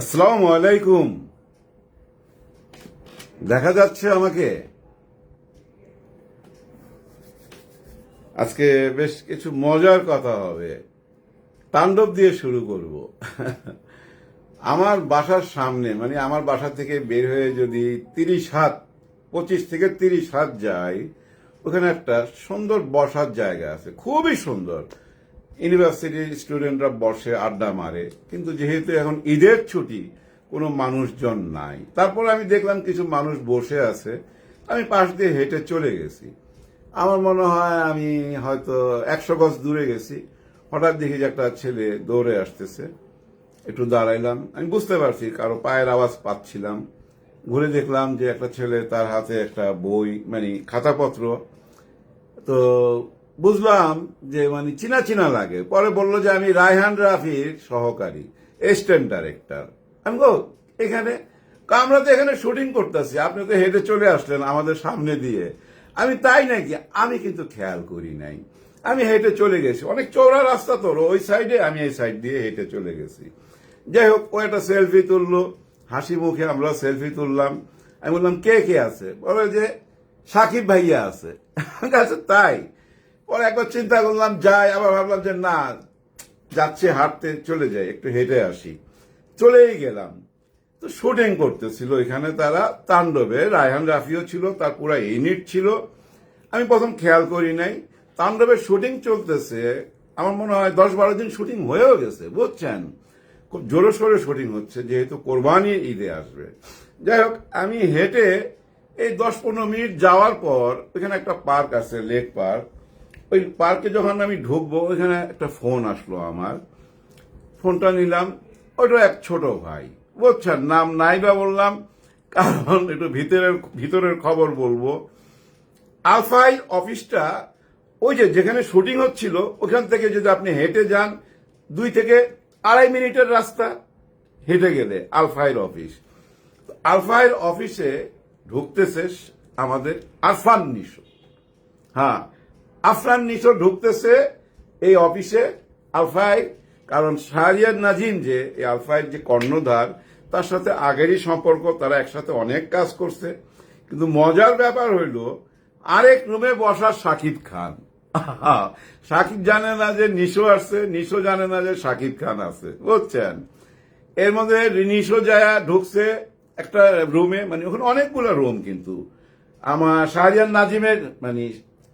আসসালামু আলাইকুম। দেখা যাচ্ছে আমাকে। আজকে বেশ কিছু মজার কথা হবে। তাণ্ডব দিয়ে শুরু করব। আমার বাসার সামনে মানে আমার বাসা থেকে বের হয়ে যদি তিরিশ হাত, পঁচিশ থেকে তিরিশ হাত যাই, ওখানে একটা সুন্দর বসার জায়গা আছে। খুবই সুন্দর। ইউনিভার্সিটির স্টুডেন্টরা বসে আড্ডা মারে, কিন্তু যেহেতু এখন ঈদের ছুটি, কোনো মানুষজন নাই। তারপর আমি দেখলাম কিছু মানুষ বসে আছে, আমি পাশ দিয়ে হেঁটে চলে গেছি। আমার মনে হয় আমি হয়তো একশো গজ দূরে গেছি। হঠাৎ দেখি যে একটা ছেলে দৌড়ে আসতেছে। একটু দাঁড়াইলাম। আমি বুঝতে পারছি, কারও পায়ের আওয়াজ পাচ্ছিলাম। ঘুরে দেখলাম যে একটা ছেলে তার হাতে একটা বই মানে খাতাপত্র। তো বুঝলাম যে মানে চিনা চিনা লাগে। পরে বলল যে আমি রায়হান রাফির সহকারী এস্টেন্ট ডাইরেক্টর আমি গো এখানে? আমরা তো এখানে শুটিং করতেছি। আপনি তো হেঁটে চলে আসলেন আমাদের সামনে দিয়ে। আমি তাই নাকি? আমি কিন্তু খেয়াল করি নাই। আমি হেঁটে চলে গেছি। অনেক চৌড়া রাস্তা তোর ওই সাইডে আমি এই সাইড দিয়ে হেঁটে চলে গেছি। যাই হোক, ও একটা সেলফি তুললো। হাসি মুখে আমরা সেলফি তুললাম। আমি বললাম, কে কে আছে? বলে যে, সাকিব ভাইয়া আছে। আমার তাই? পরে একবার চিন্তা করলাম, যাই, আবার ভাবলাম যে না, যাচ্ছে, হাঁটতে চলে যাই, একটু হেঁটে আসি। চলেই গেলাম। তো শুটিং করতেছিল এখানে তারা, তাণ্ডবে, রায়হান রাফিও ছিল, তার পুরো ইউনিট ছিল। আমি প্রথম খেয়াল করি নাই। তাণ্ডবের শুটিং চলতেছে, আমার মনে হয় দশ বারো দিন শুটিং হয়েও গেছে, বুঝছেন? খুব জোরে সোরে শুটিং হচ্ছে, যেহেতু কোরবানি ঈদে আসবে। যাই হোক, আমি হেঁটে এই দশ পনেরো মিনিট যাওয়ার পর ওইখানে একটা পার্ক আছে, লেক পার্ক। ওই পার্কে যখন আমি ঢুকবো, ওইখানে একটা ফোন আসলো আমার। ফোনটা নিলাম, ওইটা এক ছোট ভাই। বুঝছেন নাম নাই বা বললাম, কারণ একটু ভিতরের ভিতরের খবর বলব। আলফাইল অফিসটা, ওই যে যেখানে শুটিং হচ্ছিল, ওখান থেকে যদি আপনি হেঁটে যান, দুই থেকে আড়াই মিনিটের রাস্তা হেঁটে গেলে আলফাইল অফিস। আলফাইল অফিসে ঢুকতেছে আমাদের আরফান নিশো। হ্যাঁ আফরান নিশো ঢুকতেছে এই অফিসে আলফাই, কারণ শাহরিয়ার নাজিম যে, এই আলফাইয়ের যে কর্ণধার, তার সাথে আগেরই সম্পর্ক, তারা একসাথে অনেক কাজ করছে। কিন্তু মজার ব্যাপার হইল, আরেক রুমে বসা সাকিব খান। সাকিব জানে না যে নিশো আসছে, নিশো জানে না যে সাকিব খান আছে, বুঝছেন? এর মধ্যে নিশো জায়া ঢুকছে একটা রুমে মানে ওখানে অনেকগুলো রুম কিন্তু। আমার শাহরিয়ার নাজিমের মানে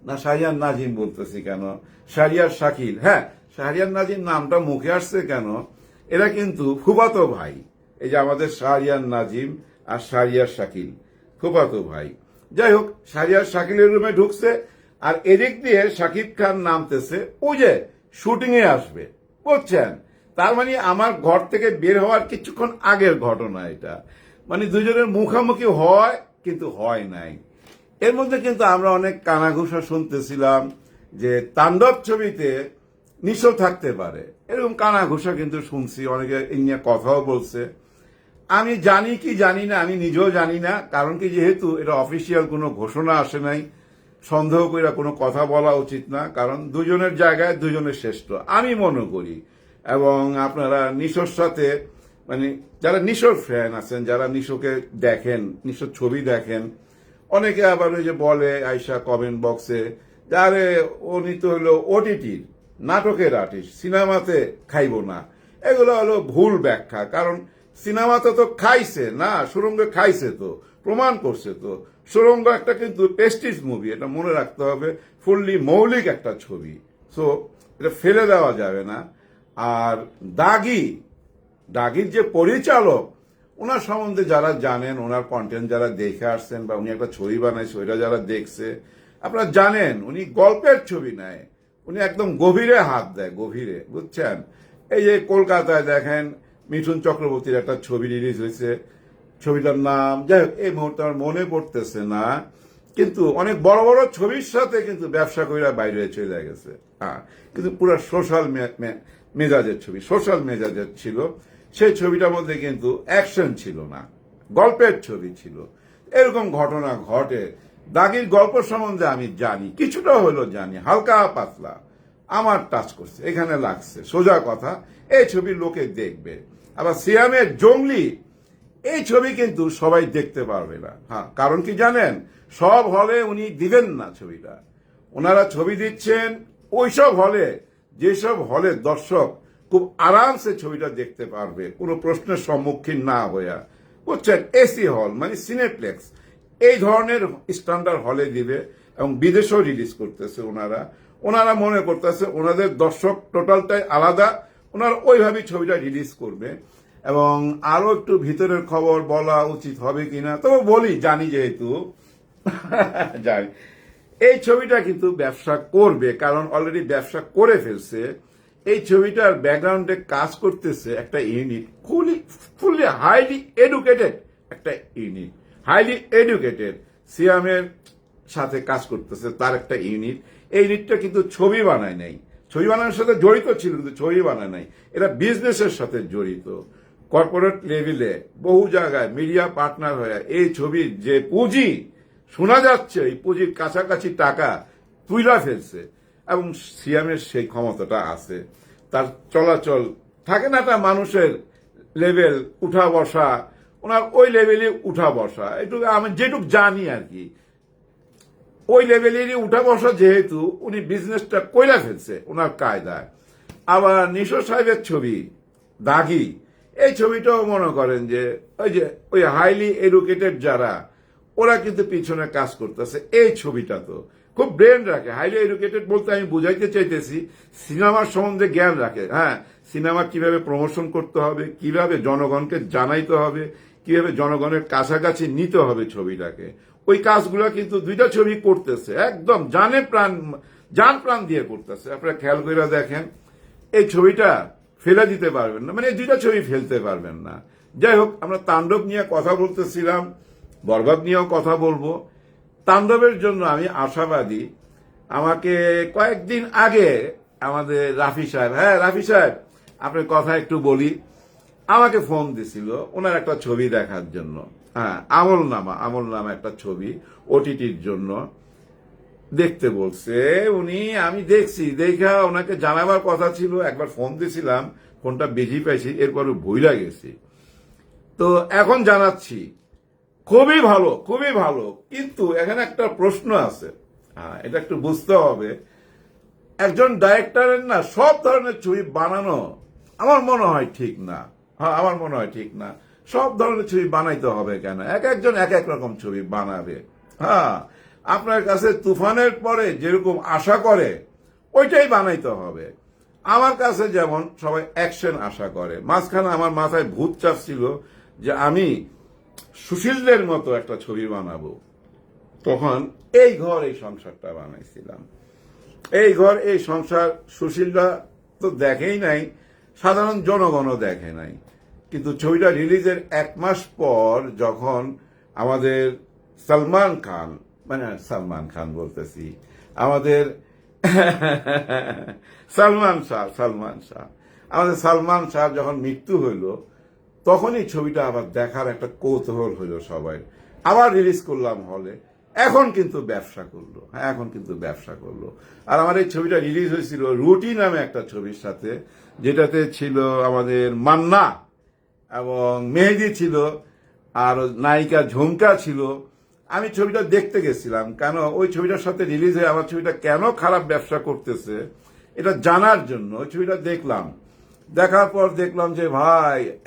না শাহরিয়ার নাজিম বলতেছি কেন? শাহরিয়ার শাকিল। হ্যাঁ শাহরিয়ার নাজিম নামটা মুখে আসছে কেন? এরা কিন্তু ফুফাতো ভাই। এই যে আমাদের শাহরিয়ার নাজিম আর শাহরিয়ার শাকিল। ফুফাতো ভাই। যাই হোক, শাহরিয়ার শাকিলের রুমে ঢুকছে আর এদিক দিয়ে শাকিব খান নামতেছে। ওই যে শুটিং এ আসবে। বুঝছেন? তার মানে আমার ঘর থেকে বের হওয়ার কিছুক্ষণ আগের ঘটনা এটা। মানে দুজনের মুখামুখি হয়, কিন্তু হয় নাই। এর মধ্যে কিন্তু আমরা অনেক কানাঘুষা শুনতেছিলাম যে তাণ্ডব ছবিতে নিশো থাকতে পারে। এরকম কানাঘুষা কিন্তু শুনছি, অনেকে এই নিয়ে কথাও বলছে। আমি জানি কি জানি না, আমি নিজেও জানি না, কারণ কি যেহেতু এটা অফিসিয়াল কোনো ঘোষণা আসে নাই, সন্দেহ করে কোনো কথা বলা উচিত না, কারণ দুজনের জায়গায় দুজনের শ্রেষ্ঠ, আমি মনে করি। এবং আপনারা নিশোর সাথে মানে যারা নিশোর ফ্যান আছেন, যারা নিশোকে দেখেন, নিশোর ছবি দেখেন অনেকে আবার ওই যে বলে আইসা কমেন্ট বক্সে যারে উনি তো হলো ওটিটির নাটকের আর্টিস্ট সিনেমাতে খাইব না। এগুলো হলো ভুল ব্যাখ্যা, কারণ সিনেমাতে তো খাইছে, না, সুরঙ্গে খাইছে তো, প্রমাণ করছে তো। সুরঙ্গ একটা কিন্তু পেস্টিস মুভি এটা মনে রাখতে হবে ফুললি মৌলিক একটা ছবি। সো এটা ফেলে দেওয়া যাবে না। আর দাগি, দাগির যে পরিচালক ওনার সম্বন্ধে যারা জানেন, ওনার কন্টেন্ট যারা দেখে আসছেন বা উনি একটা ছবি বানাইছে, ওইটা যারা দেখছে, আপনারা জানেন, উনি গল্পের ছবি নেয়। উনি একদম গভীরে হাত দেয়, গভীরে, বুঝছেন? এই যে কলকাতায় দেখেন, মিঠুন চক্রবর্তীর একটা ছবি রিলিজ হয়েছে, ছবিটার নাম, যাই হোক, এই মুহূর্তে আমার মনে পড়তেছে না, কিন্তু অনেক বড় বড় ছবির সাথে কিন্তু ব্যবসা কইরা বাইরে চলে গেছে। হ্যাঁ কিন্তু পুরো সোশ্যাল মেজাজের ছবি সোশ্যাল মেজাজের ছিল। সেই ছবিটার মধ্যে কিন্তু অ্যাকশন ছিল না। গল্পের ছবি ছিল। এরকম ঘটনা ঘটে। দাগির গল্প সম্বন্ধে আমি জানি, কিছুটা হলো জানি। হালকা পাতলা। আমার টাচ করছে, এখানে লাগছে। সোজা কথা, এই ছবি লোকে দেখবে। আবার সিয়ামের জঙ্গলি, এই ছবি কিন্তু সবাই দেখতে পারবে না। হ্যাঁ কারণ কি জানেন? সব হলে উনি দিবেন না ছবিটা। ওনারা ছবি দিচ্ছেন, ওইসব হলে, যেসব হলে দর্শক খুব আরামসে ছবিটা দেখতে পারবে, কোনো প্রশ্নের সম্মুখীন না হইয়া বুঝছেন? এসি হল মানে সিনেপ্লেক্স এই ধরনের স্ট্যান্ডার্ড হলে দিবে এবং বিদেশেও রিলিজ করতেছে ওনারা। ওনারা মনে করতেছে ওনাদের দর্শক টোটালটাই আলাদা। ওনারা ওইভাবেই ছবিটা রিলিজ করবে। এবং আরও একটু ভিতরের খবর বলা উচিত হবে কিনা, তবে বলি, জানি যেহেতু। জানি এই ছবিটা কিন্তু ব্যবসা করবে, কারণ অলরেডি ব্যবসা করে ফেলছে। এই ছবিটার ব্যাকগ্রাউন্ডে কাজ করতেছে একটা unit fully fully highly educated একটা ইউনিট। হাইলি এডুকেটেড সিয়ামের সাথে কাজ করতেছে তার একটা ইউনিট। এই ইউনিটটা কিন্তু ছবি বানায় নাই। ছবি বানানোর সাথে জড়িত ছিল, কিন্তু ছবি বানায় নাই। এরা বিজনেসের সাথে জড়িত। কর্পোরেট লেভেলে বহু জায়গায় মিডিয়া পার্টনার হয়ে এই ছবির যে পুঁজি শোনা যাচ্ছে, এই পুঁজির কাছাকাছি টাকা তুইলা ফেলছে। এবং সিয়ামের সেই ক্ষমতাটা আছে, তার চলাচল থাকে না একটা মানুষের লেভেল উঠা বসা, ওনার ওই লেভেলে উঠা বসা একটু আমি যেটুক জানি আর কি। ওই লেভেলেরই উঠা বসা যেহেতু, উনি বিজনেসটা কইরা ফেলছে ওনার কায়দায়। আবার নিশো সাহেবের ছবি, দাগি, এই ছবিটাও মনে করেন যে, ওই যে, ওই হাইলি এডুকেটেড যারা, ওরা কিন্তু পিছনে কাজ করতেছে, এই ছবিটা তো। খুব ব্রেন রাখে। হাইলি এডুকেটেড বলতে আমি বুঝাইতে চাইতেছি সিনেমার সম্বন্ধে জ্ঞান রাখে। হ্যাঁ সিনেমা কীভাবে প্রমোশন করতে হবে, কীভাবে জনগণকে জানাইতে হবে, কীভাবে জনগণের কাছাকাছি নিতে হবে ছবিটাকে। ওই কাজগুলো কিন্তু দুইটা ছবি করতেছে, একদম জানে প্রাণ, জান প্রাণ দিয়ে করতেছে। আপনারা খেয়াল করে দেখেন, এই ছবিটা ফেলে দিতে পারবেন না মানে এই দুইটা ছবি ফেলতে পারবেন না। যাই হোক, আমরা তাণ্ডব নিয়ে কথা বলতেছিলাম, বরবাদ নিয়েও কথা বলব। তাণ্ডবের জন্য আমি আশাবাদী। আমাকে কয়েকদিন আগে আমাদের রাফি সাহেব হ্যাঁ রাফি সাহেব, আপনার কথা একটু বলি। আমাকে ফোন দিছিল, ওনার একটা ছবি দেখার জন্য। হ্যাঁ আমল নামা আমল নামা একটা ছবি ওটিটির জন্য। দেখতে বলছে, উনি, আমি দেখছি, দেখা ওনাকে জানাবার কথা ছিল, একবার ফোন দিছিলাম, ফোনটা বেশি পাইছি এরপরে ভুইলা গেছি। তো এখন জানাচ্ছি খুবই ভালো খুবই ভালো। কিন্তু এখানে একটা প্রশ্ন আছে। হ্যাঁ এটা একটু বুঝতে হবে। একজন ডাইরেক্টরের না সব ধরনের ছবি বানানো আমার মনে হয় ঠিক না। হ্যাঁ আমার মনে হয় ঠিক না। সব ধরনের ছবি বানাইতে হবে কেন? এক একজন এক এক রকম ছবি বানাবে। হ্যাঁ আপনার কাছে তুফানের পরে যেরকম আশা করে, ওইটাই বানাইতে হবে। আমার কাছে যেমন সবাই অ্যাকশন আশা করে। মাঝখানে আমার মাথায় ভূত চাপ ছিল যে আমি সুশীলদের মতো একটা ছবি বানাবো। তখন এই ঘর, এই সংসারটা বানাইছিলাম। এই ঘর, এই সংসার, সুশীলরা তো দেখেই নাই, সাধারণ জনগণও দেখে নাই। কিন্তু ছবিটা রিলিজের এক মাস পর যখন আমাদের সালমান খান মানে সালমান খান বলতেছি, আমাদের সালমান শাহ সালমান শাহ, আমাদের সালমান শাহ যখন মৃত্যু হইল তখনই ছবিটা আবার দেখার একটা কৌতূহল হইল সবাই। আবার রিলিজ করলাম হলে এখন কিন্তু ব্যবসা করল। হ্যাঁ এখন কিন্তু ব্যবসা করল। আর আমার এই ছবিটা রিলিজ হয়েছিল রুটি নামে একটা ছবির সাথে, যেটাতে ছিল আমাদের মান্না এবং মেহেদি ছিল, আর নায়িকা ঝুমকা ছিল। আমি ছবিটা দেখতে গেছিলাম। কেন? ওই ছবিটার সাথে রিলিজ হয়ে আমার ছবিটা কেন খারাপ ব্যবসা করতেছে, এটা জানার জন্য। ওই ছবিটা দেখলাম। দেখার পর দেখলাম যে ভাই,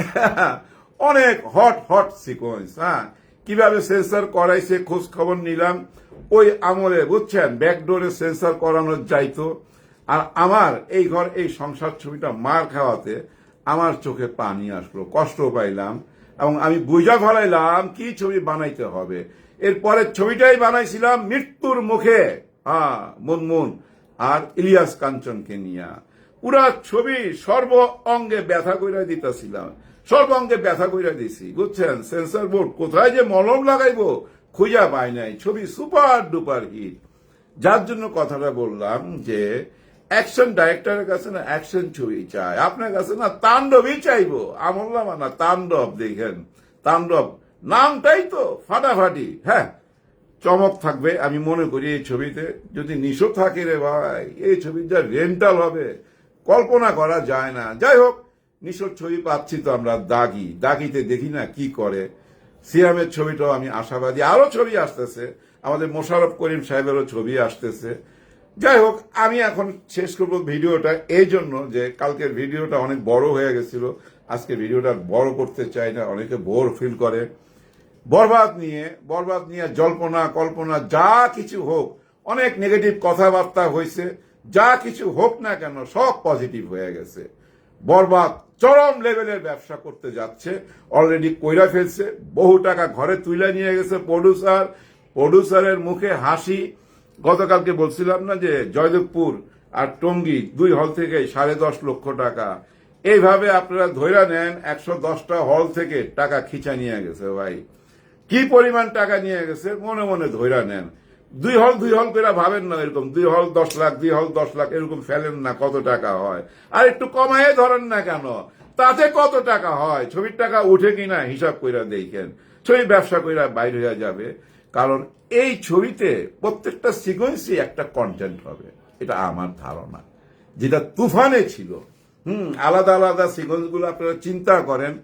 অনেক হট হট সিকোয়েন্স হ্যাঁ? কীভাবে সেন্সার করাইছে খোঁজ খবর নিলাম। ওই আমলে, বুঝছেন ব্যাকডোরে সেন্সার করানো যাইতো। আর আমার এই ঘর, এই সংসার ছবিটা মার খাওয়াতে আমার চোখে পানি আসলো, কষ্ট পাইলাম। এবং আমি বুঝা ফলাইলাম, কি ছবি বানাইতে হবে। এরপরে ছবিটাই বানাইছিলাম মৃত্যুর মুখে। হ্যাঁ মুনমুন। আর ইলিয়াস কাঞ্চনকে নিয়া। পুরা ছবি সর্ব অঙ্গে ব্যথা কইরা দিতেছিলাম। সর্ব অঙ্গে ব্যথা কইরা দিছি, বুঝছেন? সেন্সর বোর্ড কোথায় যে মলম লাগাইবো খুঁজা পাই নাই। ছবি সুপার ডুপার হিট। যার জন্য কথাটা বললাম যে, অ্যাকশন ডাইরেক্টরের কাছে না অ্যাকশন ছবি চাই। আপনার কাছে না তাণ্ডবই চাইব। আমল্লামা না তাণ্ডব, দেখেন। তাণ্ডব নামটাই তো ফাটাফাটি হ্যাঁ? চমক থাকবে, আমি মনে করি এই ছবিতে যদি নিশো থাকে রে ভাই, এই ছবির যা রেন্টাল হবে কল্পনা করা যায় না। যাই হোক নিশোর ছবি পাচ্ছি তো আমরা দাগি। দাগিতে দেখি না কি করে। সিয়ামের ছবিটাও আমি আশাবাদী। আরও ছবি আসতেছে। আমাদের মোশাররফ করিম সাহেবেরও ছবি আসতেছে। যাই হোক আমি এখন শেষ করব ভিডিওটা এই জন্য যে কালকের ভিডিওটা অনেক বড় হয়ে গেছিল। আজকে ভিডিওটা বড় করতে চাই না। অনেকে বোর ফিল করে। বরবাদ নিয়ে বরবাদ নিয়ে জল্পনা, কল্পনা, যা কিছু হোক, অনেক নেগেটিভ কথাবার্তা হয়েছে যা কিছু হোক না কেন, সব পজিটিভ হয়ে গেছে। বরবাদ, চরম লেভেলের ব্যবসা করতে যাচ্ছে। অলরেডি কইরা ফেলছে, বহু টাকা ঘরে তুলে নিয়ে গেছে প্রডিউসার প্রডিউসারের মুখে হাসি। গতকালকে বলছিলাম না যে, জয়দেবপুর আর টঙ্গী দুই হল থেকে সাড়ে দশ লক্ষ টাকা। এইভাবে আপনারা ধৈরা নেন, একশো দশটা হল থেকে টাকা খিচা নিয়ে গেছে ভাই। কি পরিমাণ টাকা নিয়ে গেছে, মনে মনে ধৈরা নেন। দুই হল দুই হল করে ভাবেন না এরকম। দুই হল, দশ লাখ, দুই হল, দশ লাখ, এরকম ফেলেন না কত টাকা হয়। আর একটু কমায় ধরেন না কেন? তাতে কত টাকা হয়? ছবির টাকা উঠে কিনা হিসাব কইরা দেখেন। ছবি ব্যবসা কইরা বাইর হয়ে যাবে। কারণ এই ছবিতে প্রত্যেকটা সিকোয়েন্সই একটা কন্টেন্ট হবে। এটা আমার ধারণা। যেটা তুফানে ছিল। হুম, আলাদা আলাদা সিকোয়েন্সগুলো আপনারা চিন্তা করেন।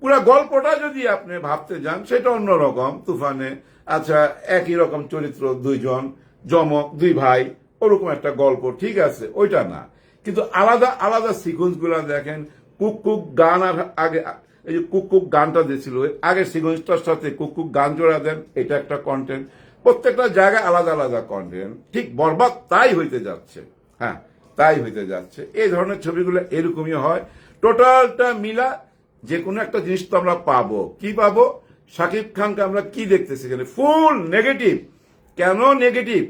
পুরো গল্পটা যদি আপনি ভাবতে যান, সেটা অন্যরকম। তুফানে আচ্ছা একই রকম চরিত্র দুইজন জমক দুই ভাই, ওরকম একটা গল্প, ঠিক আছে, ওইটা না। কিন্তু আলাদা আলাদা সিকোয়েন্সগুলা দেখেন, কুক কুক গান আর আগে, এই যে কুক কুক গানটা দিয়েছিল আগের সিকোয়েন্সটার সাথে কুক কুক গান জোড়া দেন, এটা একটা কন্টেন্ট প্রত্যেকটা জায়গায় আলাদা আলাদা কন্টেন্ট ঠিক বরবাদ তাই হইতে যাচ্ছে। হ্যাঁ তাই হইতে যাচ্ছে। এই ধরনের ছবিগুলো এরকমই হয়। টোটালটা মিলা যে কোনো একটা জিনিস তো আমরা পাবো। কি পাবো? শাকিব খানকে আমরা কি দেখতেছি এখানে? ফুল নেগেটিভ কেন নেগেটিভ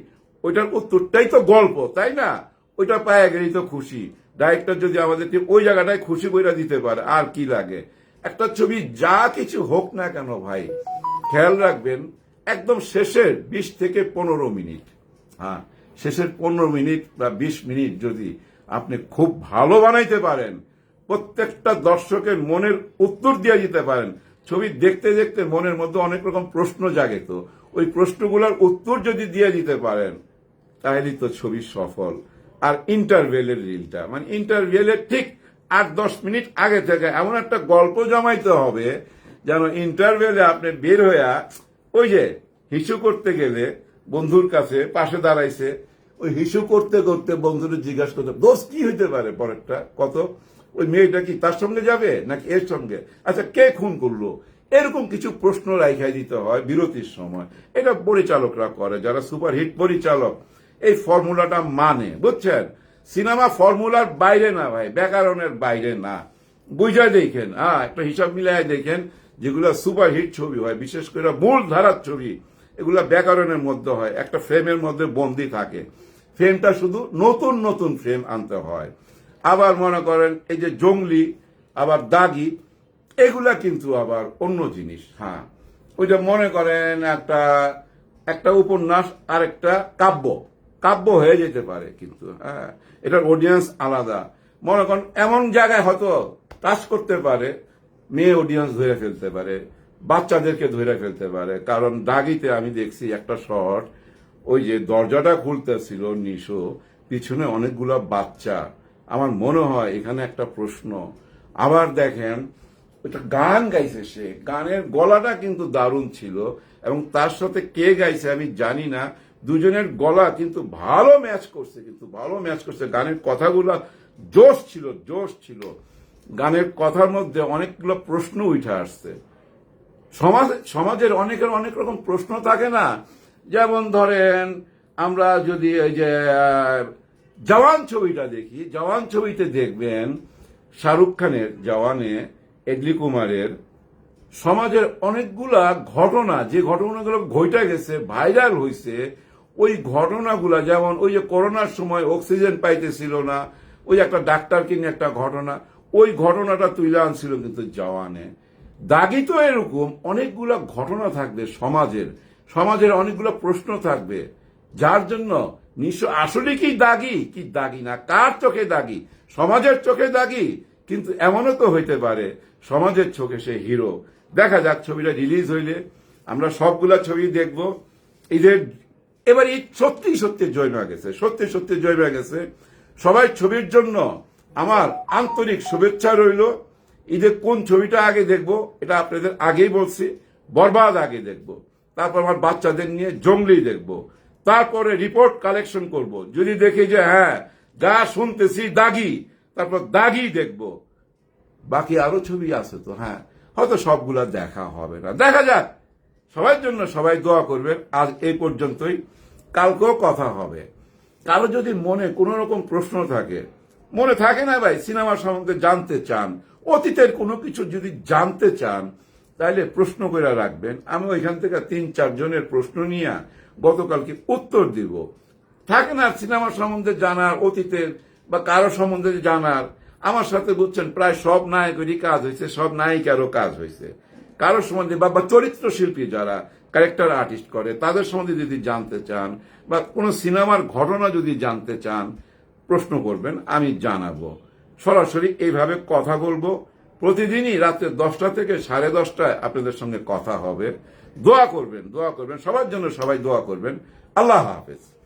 ওইটার উত্তরটাই তো গল্প, তাই না? ওইটা পায়ে গেলেই তো খুশি। ডাইরেক্টর যদি আমাদেরকে ওই জায়গাটায় খুশি কইরা দিতে পারে, আর কি লাগে? একটা ছবি যা কিছু হোক না কেন ভাই, খেয়াল রাখবেন, একদম শেষের বিশ থেকে পনেরো মিনিট। হ্যাঁ শেষের পনেরো মিনিট বা বিশ মিনিট যদি আপনি খুব ভালো বানাইতে পারেন, প্রত্যেকটা দর্শকের মনের উত্তর দিয়ে দিতে পারেন ছবি দেখতে দেখতে মনের মধ্যে অনেক রকম প্রশ্ন জাগে তো। ওই প্রশ্নগুলোর উত্তর যদি দিয়ে দিতে পারেন, তাহলেই তো ছবি সফল। আর ইন্টারভেলের রিলটা মানে ইন্টারভেলের ঠিক আট দশ মিনিট আগে থেকে এমন একটা গল্প জমাইতে হবে, যেন ইন্টারভেলে আপনি বের হইয়া ওই যে হিসু করতে গেলে বন্ধুর কাছে পাশে দাঁড়াইছে, ওই হিসু করতে করতে বন্ধুরে জিজ্ঞাসা করতে দোষ কি হইতে পারে পরেরটা? কত? ওই মেয়েটা কি তার সঙ্গে যাবে নাকি এর সঙ্গে? আচ্ছা কে খুন করল? এরকম কিছু প্রশ্ন রাইখাই দিতে হয় বিরতির সময়। এটা পরিচালকরা করে, যারা সুপারহিট পরিচালক। এই ফর্মুলাটা মানে বুঝছেন? সিনেমা ফর্মুলার বাইরে না ভাই, ব্যাকরণের বাইরে না। বুঝা দেখেন হ্যাঁ একটা হিসাব মিলাই দেখেন যেগুলো সুপারহিট ছবি হয়, বিশেষ করে মূল ধারার ছবি, এগুলা ব্যাকরণের মধ্যে হয়, একটা ফ্রেমের মধ্যে বন্দি থাকে। ফ্রেমটা শুধু নতুন নতুন ফ্রেম আনতে হয়। আবার মনে করেন এই যে জঙ্গলি, আবার দাগি, এগুলা কিন্তু আবার অন্য জিনিস হ্যাঁ। ওইটা মনে করেন একটা একটা উপন্যাস আর একটা কাব্য। কাব্য হয়ে যেতে পারে কিন্তু হ্যাঁ। এটার অডিয়েন্স আলাদা। মনে করেন এমন জায়গায় হয়তো টাচ করতে পারে, মেয়ে অডিয়েন্স ধরে ফেলতে পারে, বাচ্চাদেরকে ধরে ফেলতে পারে। কারণ দাগিতে আমি দেখছি একটা শর্ট ওই যে দরজাটা খুলতেছিল নিশো, পিছনে অনেকগুলা বাচ্চা। আমার মনে হয় এখানে একটা প্রশ্ন। আবার দেখেন ওটা গান গাইছে সে। গানের গলাটা কিন্তু দারুণ ছিল এবং তার সাথে কে গাইছে আমি জানি না। দুজনের গলা কিন্তু ভালো ম্যাচ করছে, কিন্তু ভালো ম্যাচ করছে। গানের কথাগুলো জোশ ছিল জোশ ছিল। গানের কথার মধ্যে অনেকগুলো প্রশ্ন উঠে আসছে। সমাজ, সমাজের অনেকের অনেক রকম প্রশ্ন থাকে না। যেমন ধরেন, আমরা যদি এই যে জওয়ান ছবিটা দেখি। জওয়ান ছবিতে দেখবেন শাহরুখ খানের জওয়ানে এডলি কুমারের সমাজের অনেকগুলা ঘটনা, যে ঘটনাগুলো ঘটে গেছে, ভাইরাল হয়েছে ওই ঘটনাগুলা যেমন ওই যে করোনার সময় অক্সিজেন পাইতেছিল না, ওই একটা ডাক্তার কিনে একটা ঘটনা, ওই ঘটনাটা তুলে আনছিল কিন্তু জওয়ানে। দাগি তো এরকম অনেকগুলো ঘটনা থাকবে সমাজের সমাজের অনেকগুলো প্রশ্ন থাকবে, যার জন্য নিশ্চয় আসলে কি দাগি? কি দাগি না? কার চোখে দাগি? সমাজের চোখে দাগি? কিন্তু এমনও তো হইতে পারে, সমাজের চোখে সে হিরো। দেখা যাক ছবিটা রিলিজ হইলে, আমরা সবগুলা ছবি দেখব। ঈদের এবার ঈদ সত্যি সত্যি জয়মা গেছে, সত্যি সত্যি জয়মা গেছে। সবাই ছবির জন্য আমার আন্তরিক শুভেচ্ছা রইল। ঈদের কোন ছবিটা আগে দেখব, এটা আপনাদের আগেই বলছি, বরবাদ আগে দেখব। তারপর আমার বাচ্চাদের নিয়ে জঙ্গলি দেখব। তারপরে রিপোর্ট কালেকশন করব। যদি দেখি যে হ্যাঁ যা শুনতেছি দাগি, তারপর দাগি দেখব। বাকি আরও ছবি আছে তো হ্যাঁ হয়তো সবগুলা দেখা হবে না। দেখা যাক। সবার জন্য সবাই দোয়া করবেন। আজ এই পর্যন্তই। কালকেও কথা হবে। কারও যদি মনে কোনো রকম প্রশ্ন থাকে, মনে থাকে না ভাই, সিনেমা সম্বন্ধে জানতে চান, অতীতের কোনো কিছু যদি জানতে চান তাহলে প্রশ্ন করে রাখবেন। আমি ওইখান থেকে তিন, চারজনের প্রশ্ন নিয়ে গতকালকে উত্তর দিব। থাকে না সিনেমা সম্বন্ধে জানার, অতীতের বা কারও সম্বন্ধে জানার। আমার সাথে বুঝছেন, প্রায় সব নায়কেরই কাজ হয়েছে, সব নায়িকারও কাজ হয়েছে। কারও সম্বন্ধে বা বা চরিত্র শিল্পী যারা ক্যারেক্টার আর্টিস্ট করে, তাদের সম্বন্ধে যদি জানতে চান বা কোনো সিনেমার ঘটনা যদি জানতে চান, প্রশ্ন করবেন, আমি জানাব। সরাসরি এইভাবে কথা বলব। প্রতিদিনই রাত্রে দশটা থেকে সাড়ে দশটায় আপনাদের সঙ্গে কথা হবে। দোয়া করবেন দোয়া করবেন। সবার জন্য সবাই দোয়া করবেন। আল্লাহ হাফেজ।